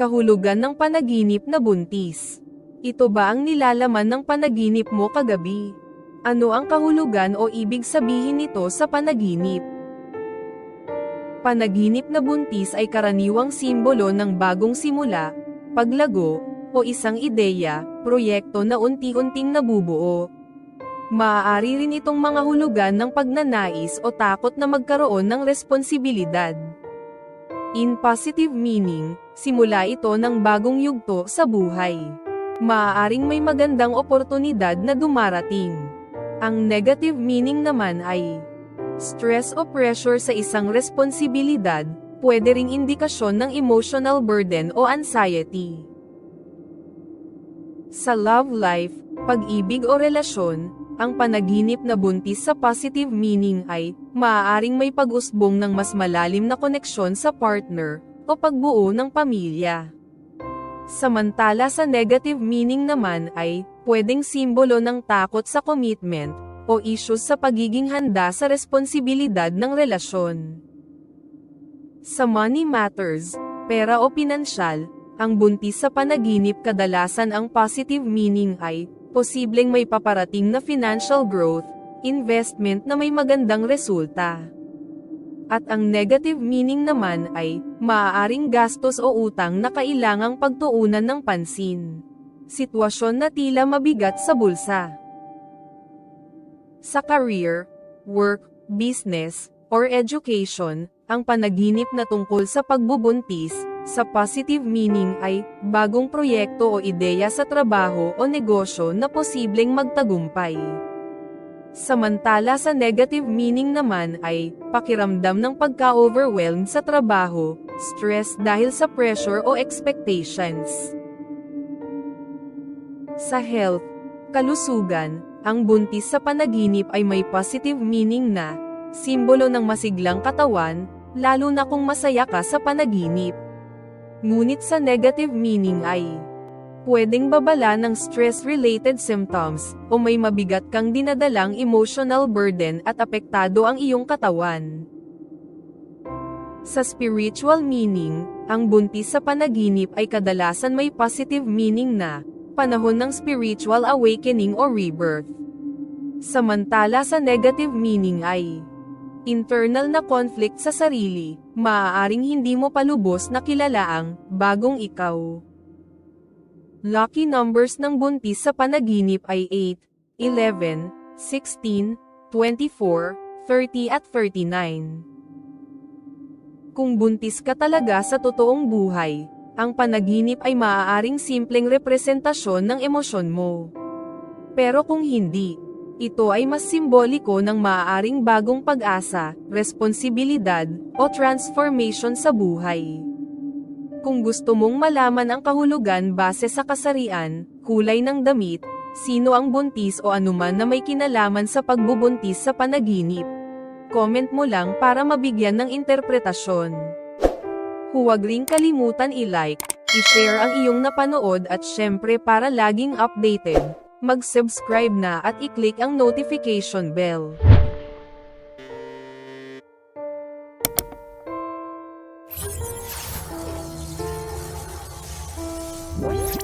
Kahulugan ng panaginip na buntis. Ito ba ang nilalaman ng panaginip mo kagabi? Ano ang kahulugan o ibig sabihin nito sa panaginip? Panaginip na buntis ay karaniwang simbolo ng bagong simula, paglago, o isang ideya, proyekto na unti-unting nabubuo. Maaari rin itong mga hulugan ng pagnanais o takot na magkaroon ng responsibilidad. In positive meaning, simula ito ng bagong yugto sa buhay. Maaaring may magandang oportunidad na dumarating. Ang negative meaning naman ay stress o pressure sa isang responsibilidad, pwede ring indikasyon ng emotional burden o anxiety. Sa love life, pag-ibig o relasyon, ang panaginip na buntis sa positive meaning ay maaaring may pag-usbong ng mas malalim na koneksyon sa partner o pagbuo ng pamilya. Samantala sa negative meaning naman ay pwedeng simbolo ng takot sa commitment o issues sa pagiging handa sa responsibilidad ng relasyon. Sa money matters, pera o pinansyal, ang buntis sa panaginip kadalasan ang positive meaning ay posibleng may paparating na financial growth, investment na may magandang resulta. At ang negative meaning naman ay maaaring gastos o utang na kailangang pagtuunan ng pansin. Sitwasyon na tila mabigat sa bulsa. Sa career, work, business, or education, ang panaginip na tungkol sa pagbubuntis, sa positive meaning ay bagong proyekto o ideya sa trabaho o negosyo na posibleng magtagumpay. Samantala sa negative meaning naman ay pakiramdam ng pagka-overwhelmed sa trabaho, stress dahil sa pressure o expectations. Sa health, kalusugan, ang buntis sa panaginip ay may positive meaning na simbolo ng masiglang katawan, lalo na kung masaya ka sa panaginip. Ngunit sa negative meaning ay pwedeng babala ng stress-related symptoms, o may mabigat kang dinadalang emotional burden at apektado ang iyong katawan. Sa spiritual meaning, ang buntis sa panaginip ay kadalasan may positive meaning na, panahon ng spiritual awakening o rebirth. Samantala sa negative meaning ay, internal na conflict sa sarili, maaaring hindi mo palubos na kilala ang bagong ikaw. Lucky numbers ng buntis sa panaginip ay 8, 11, 16, 24, 30 at 39. Kung buntis ka talaga sa totoong buhay, ang panaginip ay maaaring simpleng representasyon ng emosyon mo. Pero kung hindi, ito ay mas simboliko ng maaaring bagong pag-asa, responsibilidad, o transformation sa buhay. Kung gusto mong malaman ang kahulugan base sa kasarian, kulay ng damit, sino ang buntis o anuman na may kinalaman sa pagbubuntis sa panaginip, comment mo lang para mabigyan ng interpretasyon. Huwag ring kalimutan i-like, i-share ang iyong napanood at syempre para laging updated, mag-subscribe na at i-click ang notification bell.